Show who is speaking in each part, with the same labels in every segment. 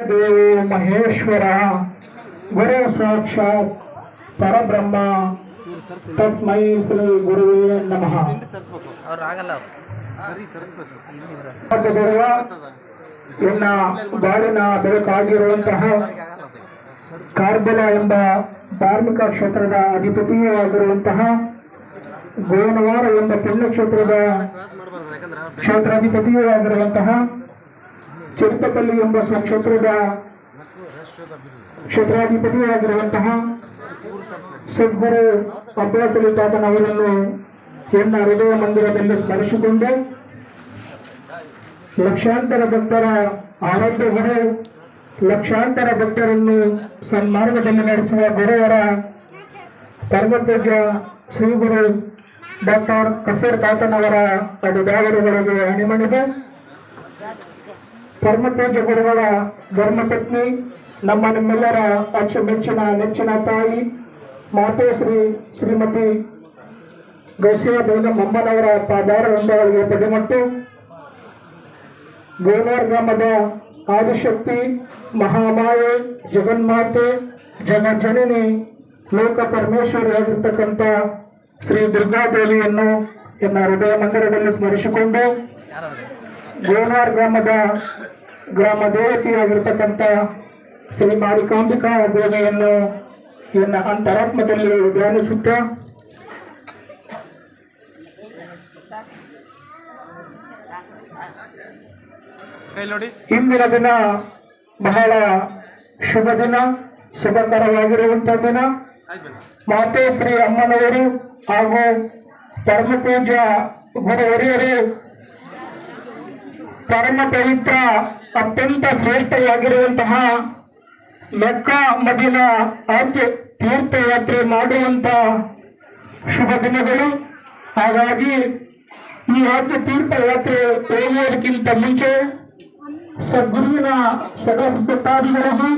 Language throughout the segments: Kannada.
Speaker 1: ದೇವೋ ಮಹೇಶ್ವರ, ಗುರು ಸಾಕ್ಷಾತ್ ಪರಬ್ರಹ್ಮ, ತಸ್ಮೈ ಶ್ರೀ ಗುರುವೇ ನಮಃ. ಎನ್ನ ಬಾಳಿನ ಬೆಳಕಾಗಿರುವಂತಹ ಕಾರ್ಬಲ ಎಂಬ ಧಾರ್ಮಿಕ ಕ್ಷೇತ್ರದ ಅಧಿಪತಿಯಾಗಿರುವಂತಹ ಗೋನವಾರ ಎಂಬ ಪುಣ್ಯಕ್ಷೇತ್ರದ ಕ್ಷೇತ್ರಾಧಿಪತಿಯೂ ಆಗಿರುವಂತಹ ಚಿರುತಪಲ್ಲಿ ಎಂಬ ಸ್ವಕ್ಷೇತ್ರದ ಕ್ಷೇತ್ರಾಧಿಪತಿಯಾಗಿರುವಂತಹ ಸದ್ಗುರು ಅಬ್ಬಾಸಲಿ ತಾತನವರನ್ನು ಎನ್ನ ಹೃದಯ ಮಂದಿರದಲ್ಲಿ ಸ್ಮರಿಸಿಕೊಂಡು ಲಕ್ಷಾಂತರ ಭಕ್ತರ ಆರೋಗ್ಯ ಗುರು ಲಕ್ಷಾಂತರ ಭಕ್ತರನ್ನು ಸನ್ಮಾರ್ಗದಲ್ಲಿ ನಡೆಸುವ ಗುರುವರ ಪರಮಪೂಜ್ಯ ಶ್ರೀ ಗುರು ಡಾಕ್ಟರ್ ಕಫೀರ್ ತಾತನವರ ಅಡಿದಾವರುಗಳಿಗೆ ಅಣಿಮಣಿದೆ ಪರಮಪೂಜ್ಯ ಗುರುಗಳ ಧರ್ಮಪತ್ನಿ, ನಮ್ಮ ನಿಮ್ಮೆಲ್ಲರ ಅಚ್ಚುಮೆಚ್ಚಿನ ನೆಚ್ಚಿನ ತಾಯಿ, ಮಾತೆ ಶ್ರೀ ಶ್ರೀಮತಿ ಗೌಸಿಯಾ ಬೇಗಂ ಅಮ್ಮನವರ ಪಾದಾರ ರಂಭಗಳಿಗೆ ಪಡೆಮಟ್ಟು. ಗೋನಾರ್ ಗ್ರಾಮದ ಆದಿಶಕ್ತಿ, ಮಹಾಮಾಯೆ, ಜಗನ್ಮಾತೆ ಜಗಜ್ಜನನಿ ಲೋಕ ಪರಮೇಶ್ವರಿ ಆಗಿರ್ತಕ್ಕಂಥ ಶ್ರೀ ದುರ್ಗಾದೇವಿಯನ್ನು ಎನ್ನ ಹೃದಯ ಮಂದಿರದಲ್ಲಿ ಸ್ಮರಿಸಿಕೊಂಡು ಗೋನಾರ್ ಗ್ರಾಮದ ಗ್ರಾಮ ದೇವತೆಯಾಗಿರ್ತಕ್ಕಂಥ ಶ್ರೀ ಮಾರಿಕಾಂಬಿಕಾ ದೇವಿಯನ್ನು ಎನ್ನ ಅಂತರಾತ್ಮದಲ್ಲಿ ಧ್ಯಾನಿಸುತ್ತ ಇಂದಿನ ದಿನ ಬಹಳ ಶುಭ ದಿನ ಶುಭಕರವಾಗಿರುವಂತಹ ದಿನ. ಮಾತೆ ಶ್ರೀ ಅಮ್ಮನವರು ಹಾಗೂ ಪರಮ ಪೂಜ್ಯ ಗುರು ಹಿರಿಯರು ಪರಮ ಪವಿತ್ರ ಅತ್ಯಂತ ಶ್ರೇಷ್ಠವಾಗಿರುವಂತಹ ಮೆಕ್ಕ ಮದಿನ ಹಜ್ ತೀರ್ಥಯಾತ್ರೆ ಮಾಡುವಂತ ಶುಭ ದಿನಗಳು. ಹಾಗಾಗಿ ಈ ಹಜ್ ತೀರ್ಥಯಾತ್ರೆ ಹೋಗುವುದಕ್ಕಿಂತ ಮುಂಚೆ ಸದ್ಗುರುವಿನ ಸದಸ್ಯತಾದಿಗಳಿಗೂ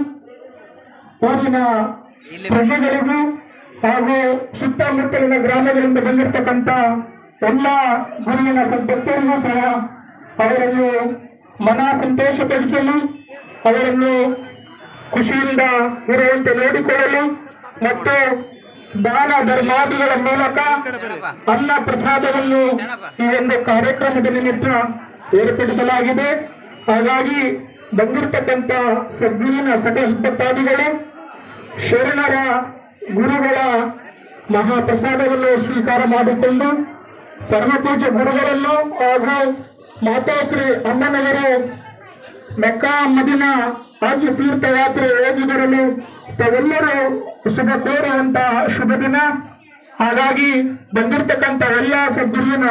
Speaker 1: ಊರಿನ ಪ್ರಜೆಗಳಿಗೂ ಹಾಗೂ ಸುತ್ತಮುತ್ತಲಿನ ಗ್ರಾಮಗಳಿಂದ ಬಂದಿರತಕ್ಕಂಥ ಎಲ್ಲ ಗುರುವಿನ ಸದ್ಭಕ್ತರಿಗೂ ಸಹ ಅವರನ್ನು ಮನ ಸಂತೋಷಪಡಿಸಲು ಅವರನ್ನು ಖುಷಿಯಿಂದ ಇರುವಂತೆ ನೋಡಿಕೊಳ್ಳಲು ಮತ್ತು ದಾನ ಧರ್ಮಾದಿಗಳ ಮೂಲಕ ಅನ್ನ ಪ್ರಸಾದವನ್ನು ಈ ಒಂದು ಕಾರ್ಯಕ್ರಮದ ನಿಮಿತ್ತ ಏರ್ಪಡಿಸಲಾಗಿದೆ. ಹಾಗಾಗಿ ಬಂದಿರತಕ್ಕಂಥ ಸದ್ಗುರಿನ ಸದಸ್ಯತಾದಿಗಳು ಶರಣರ ಗುರುಗಳ ಮಹಾಪ್ರಸಾದವನ್ನು ಸ್ವೀಕಾರ ಮಾಡಿಕೊಂಡು ಪರಮಪೂಜ್ಯ ಗುರುಗಳನ್ನು ಹಾಗೂ ಮಾತಾಶ್ರೀ ಅಮ್ಮನವರು, ಮೆಕ್ಕಾ ಮದಿನ ಹಜ್ ತೀರ್ಥಯಾತ್ರೆ ಹೋಗಿ ಬರಲು ತಾವೆಲ್ಲರೂ ಶುಭ ಕೋರುವಂತ ಶುಭ ದಿನ. ಹಾಗಾಗಿ ಬಂದಿರತಕ್ಕಂಥ ಎಲ್ಲ ಸದ್ಗುರುವಿನ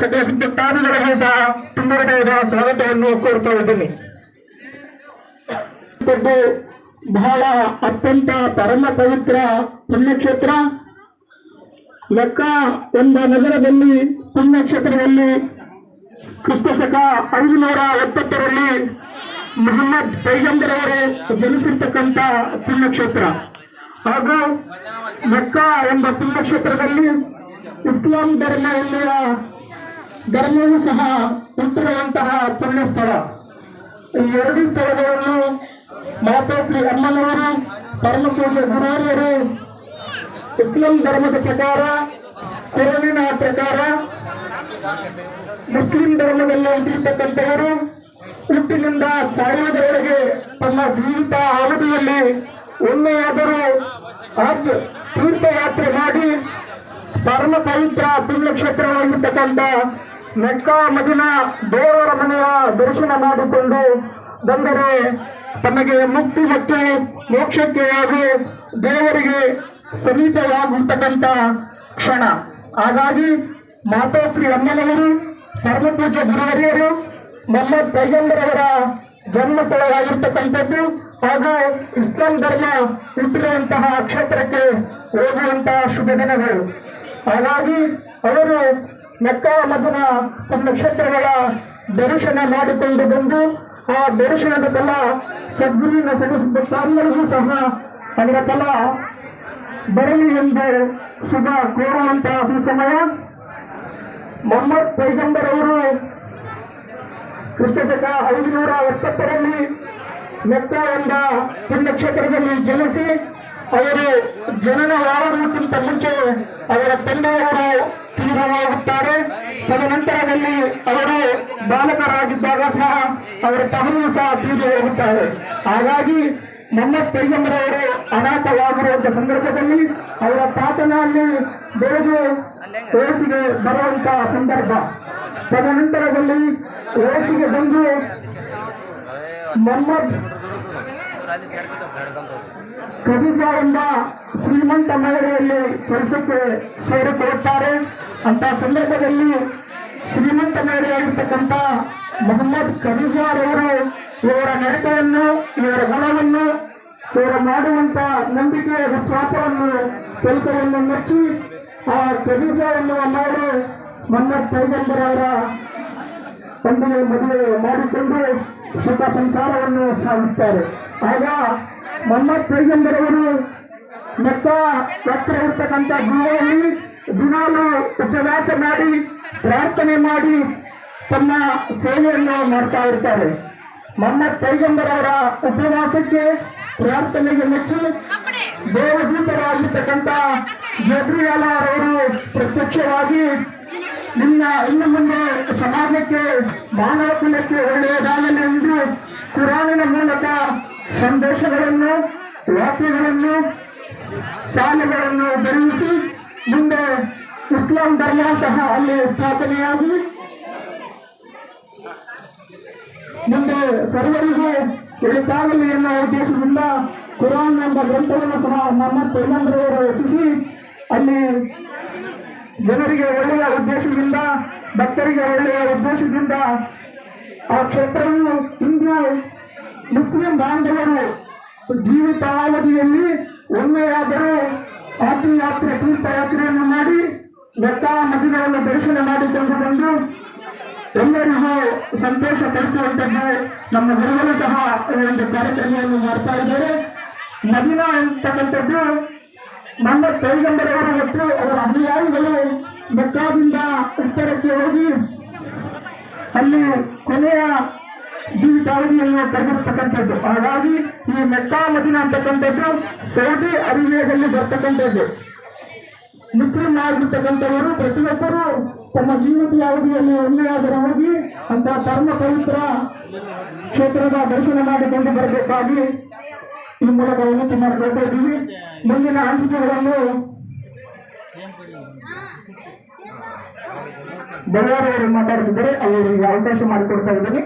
Speaker 1: ಸದಸ್ಯತಾದಿಗಳಿಗೂ ಸಹ ತುಂಬ ಹೃದಯದ ಸ್ವಾಗತವನ್ನು ಕೋರ್ತಾ ಇದ್ದೀನಿ. ಬಹಳ ಅತ್ಯಂತ ಪರಮ ಪವಿತ್ರ ಪುಣ್ಯಕ್ಷೇತ್ರ. ಲೆಕ್ಕ ಎಂಬ ನಗರದಲ್ಲಿ ಪುಣ್ಯಕ್ಷೇತ್ರದಲ್ಲಿ ಕ್ರಿಸ್ತ ಶಕ ಐದುನೂರ ಎಪ್ಪತ್ತರಲ್ಲಿ ಮೊಹಮ್ಮದ್ ಪೈಗಂಬರ್ ಅವರು ಜನಿಸಿರ್ತಕ್ಕಂಥ ಪುಣ್ಯಕ್ಷೇತ್ರ. ಹಾಗೂ ಮೆಕ್ಕ ಎಂಬ ಪುಣ್ಯಕ್ಷೇತ್ರದಲ್ಲಿ ಇಸ್ಲಾಂ ಧರ್ಮ ಎನ್ನುವ ಧರ್ಮವೂ ಸಹ ಹುಟ್ಟಿರುವಂತಹ ಪುಣ್ಯ ಸ್ಥಳ ಈ ಎರಡು ಸ್ಥಳಗಳನ್ನು ಮಾತಾಶ್ರೀ ಅಮ್ಮನವರು ಪರಮ ಪೂಜೆ ಗುರಾರಿಯರು ಇಸ್ಲಾಂ ಧರ್ಮದ ಪ್ರಕಾರ ಕುರಾನಿನ ಪ್ರಕಾರ ಮುಸ್ಲಿಂ ಧರ್ಮದಲ್ಲಿ ಇಟ್ಟಿರ್ತಕ್ಕಂಥವರು ಹುಟ್ಟಿನಿಂದ ಸಾಯುವುದರವರೆಗೆ ತಮ್ಮ ಜೀವಿತ ಅವಧಿಯಲ್ಲಿ ಒಮ್ಮೆಯಾದರೂ ಹಜ್ ತೀರ್ಥಯಾತ್ರೆ ಮಾಡಿ ಪರಮ ಪವಿತ್ರ ಪುಣ್ಯಕ್ಷೇತ್ರವಾಗಿರ್ತಕ್ಕಂಥ ಮೆಕ್ಕಾ ಮದಿನ ದೇವರ ಮನೆಯ ದರ್ಶನ ಮಾಡಿಕೊಂಡು ಬಂದರೆ ತಮಗೆ ಮುಕ್ತಿ ಮತ್ತು ಮೋಕ್ಷಕ್ಕೆ ಹಾಗೂ ದೇವರಿಗೆ ಸಮೀಪವಾಗಿರ್ತಕ್ಕಂಥ ಕ್ಷಣ. ಹಾಗಾಗಿ ಮಾತಾಶ್ರೀ ಅಮ್ಮನವರು ಪರಮಪೂಜ್ಯ ಗುರುವರಿಯರು ಮೊಹಮ್ಮದ್ ಪೈಗಂಬರವರ ಜನ್ಮ ಜನ್ಮಸ್ಥಳವಾಗಿರ್ತಕ್ಕಂಥದ್ದು ಹಾಗೂ ಇಸ್ಲಾಂ ಧರ್ಮ ಹುಟ್ಟಿರುವಂತಹ ಕ್ಷೇತ್ರಕ್ಕೆ ಹೋಗುವಂತಹ ಶುಭ ದಿನಗಳು. ಹಾಗಾಗಿ ಅವರು ಮೆಕ್ಕ ತಮ್ಮ ಕ್ಷೇತ್ರಗಳ ದರ್ಶನ ಮಾಡಿಕೊಂಡು ಬಂದು ಆ ದರ್ಶನದ ಫಲ ಸದ್ಗುರುವಿನ ಸ್ವಾಮಿಗಳಿಗೂ ಸಹ ಅದರ ಫಲ ಬರಲಿ ಎಂದು ಶುಭ ಕೋರುವಂತಹ ಸುಸಮಯ. ಮೊಹಮ್ಮದ್ ಪೈಗಂಬರ್ ಅವರು ಕ್ರಿಸ್ತಕ ಶಕ ಐದುನೂರ ಎಪ್ಪತ್ತರಲ್ಲಿ ಮೆತ್ತ ಎಂಬ ಪುಣ್ಯಕ್ಷೇತ್ರದಲ್ಲಿ ಜನಿಸಿ ಅವರು ಜನನವಾಗುವುದಕ್ಕಿಂತ ಮುಂಚೆ ಅವರ ತಂದೆಯವರು ತೀವ್ರವಾಗುತ್ತಾರೆ ತದನಂತರದಲ್ಲಿ ಅವರು ಬಾಲಕರಾಗಿದ್ದಾಗ ಸಹ ಅವರ ತವರು ಸಹ ತೀರಿ ಹೋಗುತ್ತಾರೆ ಹಾಗಾಗಿ ಮೊಹಮ್ಮದ್ ಪೈಗಂಬರವರು ಅನಾಥವಾಗಿರುವಂತಹ ಸಂದರ್ಭದಲ್ಲಿ ಅವರ ತಾತನಲ್ಲಿ ಬೆಳೆದು ಓಸಿಗೆ ಬರುವಂತಹ ಸಂದರ್ಭ. ತದನಂತರದಲ್ಲಿ ಓಸಿಗೆ ಬಂದು ಮೊಹಮ್ಮದ್ ಖದೀಜಾ ಎಂಬ ಶ್ರೀಮಂತ ಮಹಿಳೆಯಲ್ಲಿ ಕೆಲಸಕ್ಕೆ ಸೇರಿಕೊಳ್ಳುತ್ತಾರೆ. ಅಂತ ಸಂದರ್ಭದಲ್ಲಿ ಶ್ರೀಮಂತ ಮಹಿಳೆಯಾಗಿರ್ತಕ್ಕಂಥ ಮೊಹಮ್ಮದ್ ಖದೀಜಾರವರು ಇವರ ನಡತೆಯನ್ನು ಇವರ ಗುಣವನ್ನು, ಇವರು ಮಾಡುವಂತ ನಂಬಿಕೆ ವಿಶ್ವಾಸವನ್ನು ಕೆಲಸವನ್ನು ಮೆಚ್ಚಿ ಆ ಖದೀಜಾ ಎನ್ನುವ ಮಹಿಳೆ ಮೊಹಮ್ಮದ್ ಪೈಗಂಬರವರ ತಂದೆಯ ಮದುವೆ ಮಾಡಿಕೊಂಡು ಸುಖ ಸಂಸಾರವನ್ನು ಸಾಧಿಸ್ತಾರೆ ಆಗ ಮೊಹಮ್ಮದ್ ಪೈಗಂಬರವರು ಮೆತ್ತ ಹತ್ರ ಇರ್ತಕ್ಕಂಥ ಗುಹೆಯಲ್ಲಿ ದಿನಾಲು ಉಪವಾಸ ಮಾಡಿ, ಪ್ರಾರ್ಥನೆ ಮಾಡಿ ತಮ್ಮ ಸೇವೆಯನ್ನು ಮಾಡ್ತಾ ಇರ್ತಾರೆ. ಮೊಹಮ್ಮದ್ ಪೈಗಂಬರವರ ಉಪವಾಸಕ್ಕೆ ಪ್ರಾರ್ಥನೆಗೆ ಮೆಚ್ಚು ದೇವದೂತರಾಗಿರ್ತಕ್ಕಂಥ ಜಬ್ರಿಯಾಲರವರು ಪ್ರತ್ಯಕ್ಷವಾಗಿ ನಿನ್ನ ಇನ್ನು ಮುಂದೆ ಸಮಾಜಕ್ಕೆ ಮಾನವ ಕುಲಕ್ಕೆ ಒಳ್ಳೆಯದಾಗಲಿ ಎಂದು ಕುರಾನಿನ ಮೂಲಕ ಸಂದೇಶಗಳನ್ನು, ವಾಕ್ಯಗಳನ್ನು, ಶಾಲೆಗಳನ್ನು ಬೆಳೆಸಿ ಮುಂದೆ ಇಸ್ಲಾಂ ಧರ್ಮ ಸಹ ಅಲ್ಲಿ ಸ್ಥಾಪನೆಯಾಗಿ ಮುಂದೆ ಸರ್ವರಿಗೆ ಒಳಿತಾಗಲಿ ಎನ್ನುವ ಉದ್ದೇಶದಿಂದ ಕುರಾನ್ ಎಂಬ ಗ್ರಂಥವನ್ನು ಸಹ ನಮ್ಮ ಪೈಗಂಬರವರು ರಚಿಸಿ, ಅಲ್ಲಿ ಜನರಿಗೆ ಒಳ್ಳೆಯ ಉದ್ದೇಶದಿಂದ, ಭಕ್ತರಿಗೆ ಒಳ್ಳೆಯ ಉದ್ದೇಶದಿಂದ ಆ ಕ್ಷೇತ್ರವನ್ನು ಇಂದು ಮುಸ್ಲಿಂ ಬಾಂಧವರು ಜೀವಿತಾವಧಿಯಲ್ಲಿ ಒಮ್ಮೆಯಾದರೂ ಆತ್ಮಯಾತ್ರೆ ಯಾತ್ರೆ ತೀರ್ಥಯಾತ್ರೆಯನ್ನು ಮಾಡಿ ಬೆಟ್ಟ ನದಿಗಳನ್ನು ದರ್ಶನ ಮಾಡಿಕೊಂಡು ಎಲ್ಲರಿಗೂ ಸಂತೋಷ ಪಡಿಸುವಂತಹ ನಮ್ಮ ಗುರುಗಳು ಸಹ ಒಂದು ಕಾರ್ಯಕ್ರಮವನ್ನು ಮಾಡ್ತಾ ಇದ್ದಾರೆ. ನವೀನ ಅಂತಕ್ಕಂಥದ್ದು ನಮ್ಮ ಕೈಗಂಬರವರು ಮತ್ತು ಅವರ ಅನುಯಾಯಿಗಳು ಬೆಟ್ಟದಿಂದ ಉತ್ತರಕ್ಕೆ ಹೋಗಿ ಅಲ್ಲಿ ಕೊನೆಯ ಜೀವಿತಾವಧಿಯನ್ನು ಕರೆದಿರ್ತಕ್ಕಂಥದ್ದು ಹಾಗಾಗಿ ಈ ಮೆಕ್ಕಾ ಮದಿನ ಅಂತಕ್ಕಂಥದ್ದು ಸೌದಿ ಅರೇಬಿಯಾದಲ್ಲಿ ಬರ್ತಕ್ಕಂಥದ್ದು. ಮುಸ್ಲಿಂ ಆಗಿರ್ತಕ್ಕಂಥವರು ಪ್ರತಿಯೊಬ್ಬರು ತಮ್ಮ ಜೀವಿತಾವಧಿಯಲ್ಲಿ ಒಳ್ಳೆಯಾದರೂ ಹೋಗಿ ಅಂತ ಧರ್ಮ ಪವಿತ್ರ ಕ್ಷೇತ್ರದ ದರ್ಶನ ಮಾಡಿಕೊಂಡು ಬರಬೇಕಾಗಿ ಈ ಮೂಲಕ ವಿನಂತಿ ಮಾಡಿಕೊಳ್ತಾ ಇದ್ದೀವಿ. ಮುಂದಿನ ಹಂಚಿಕೆಗಳನ್ನು ಬಳ್ಳಾರಿಯವರು ಮಾತಾಡ್ತಿದ್ದಾರೆ. ಅವರಿಗೆ ಅವಕಾಶ ಮಾಡಿಕೊಡ್ತಾ ಇದ್ದೀನಿ